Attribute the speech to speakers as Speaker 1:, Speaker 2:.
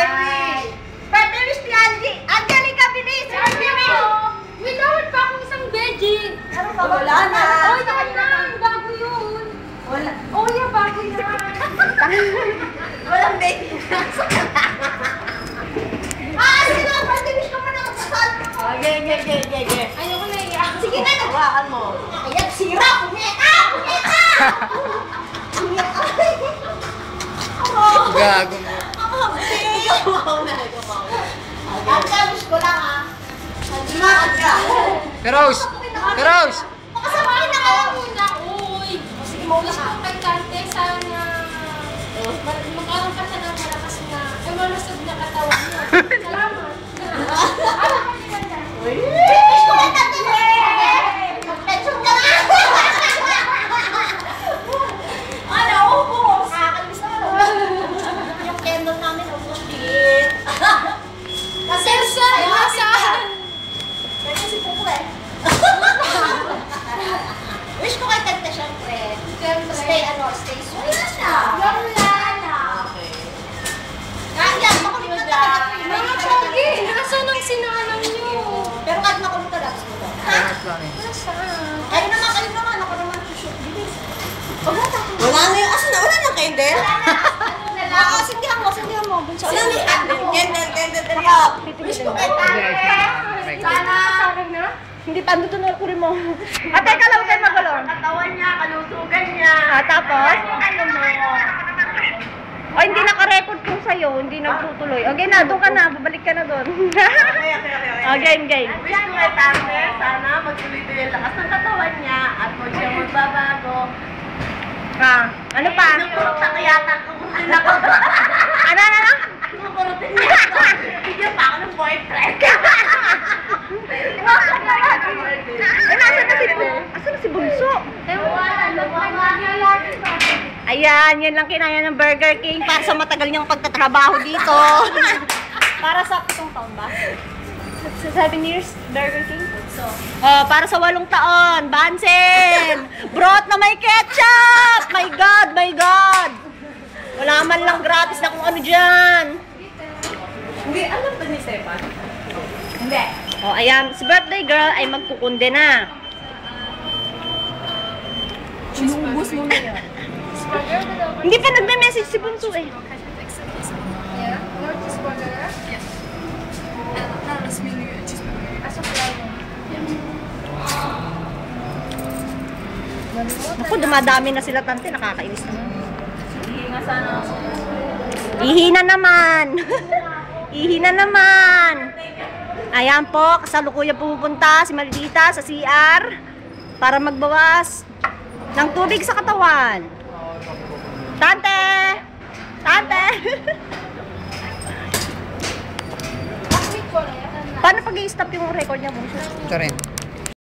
Speaker 1: Birthday wish ni Angie. Angelica, bilis!
Speaker 2: Dapat pa akong isang veggie.
Speaker 1: Ano ba? Wala na.
Speaker 2: Oy, lang. Bago yun.
Speaker 1: Wala.
Speaker 2: Oh, yeah, bago yan.
Speaker 1: Walang baby. ah, wish ka pa na magsasal. Oh, yeah, yeah, yeah, yeah, yeah.
Speaker 2: Ayoko na iyak.
Speaker 1: Sige na, nawakan mo. Ayan, sira! Kumeka! Kumeka! Kumeka! Oh,
Speaker 3: Gago mo.
Speaker 1: oh, Gumawa na, gumawa na. Agka, wish ko lang ah. Agka, agka.
Speaker 3: Karos! Karos!
Speaker 1: Makasamahin na kayo.
Speaker 2: Muna, uy. Sige, ko kay Ano,
Speaker 1: sweet. Wala na.
Speaker 2: Wala na.
Speaker 1: Okay. Kaya, makulit na talaga to.
Speaker 2: Mga pogi, nasaan ang sinanang niyo?
Speaker 1: Pero kahit makulit talaga,
Speaker 3: eh.
Speaker 2: Nasaan?
Speaker 1: Kayo naman, kayo naman. Ako naman shoot. Bilis. Wala na.
Speaker 4: Wala na yung, na, wala na
Speaker 1: lang.
Speaker 4: Oo, sindihan mo, sindihan mo. Wala na candle, candle, dali
Speaker 1: Baka,
Speaker 4: up.
Speaker 1: wish ko kay Tante. Sana.
Speaker 2: na?
Speaker 4: Hindi pa, andito na kurin mo. At teka lang, kayo magulo.
Speaker 1: Katawan niya, kalusugan niya.
Speaker 4: Ah, tapos?
Speaker 1: Ano mo?
Speaker 4: O, hindi naka-record kung sa'yo, hindi nagtutuloy. Okay na, doon ka na, babalik ka na doon.
Speaker 1: Okay, okay, okay.
Speaker 4: o, game, game.
Speaker 1: Wish ko kay Tante, sana magtuloy-tuloy ang lakas ng katawan niya at huwag siya magbabago.
Speaker 4: Ah, ano pa?
Speaker 1: Nagpurot na kaya takutin ako.
Speaker 4: Ano, ano, ano?
Speaker 1: Nagpurutin niya ako. Bigyan pa ako ng boyfriend.
Speaker 4: Eh, nasa na si Bunso?
Speaker 2: Ewan,
Speaker 4: Ayan, yan lang kinaya ng Burger King para sa matagal niyang pagtatrabaho dito. para sa pitong taon ba? Sa seven years, Burger King?
Speaker 1: So,
Speaker 4: Oh, para sa walong taon, Bansen! Broth na may ketchup! My God, my God! Wala man lang gratis na kung ano dyan.
Speaker 1: hindi, alam ba ni Stefan? Hindi.
Speaker 4: Oh, ayan, si birthday girl ay magkukunde na.
Speaker 1: Sinubos mo na yan.
Speaker 4: Hindi pa nagme-message si Bunso eh.
Speaker 2: Yeah, more cheeseburger? Yes. Asok lang.
Speaker 4: Ako, dumadami na sila tante, nakakainis naman.
Speaker 1: Hindi nga sana ako.
Speaker 4: Ihina naman. Ihina naman. Ayan po, kasalukuyan pupunta si Maldita sa CR para magbawas ng tubig sa katawan. Tante! Tante! Paano pag i-stop yung record niya, Bunso?
Speaker 3: Ito rin.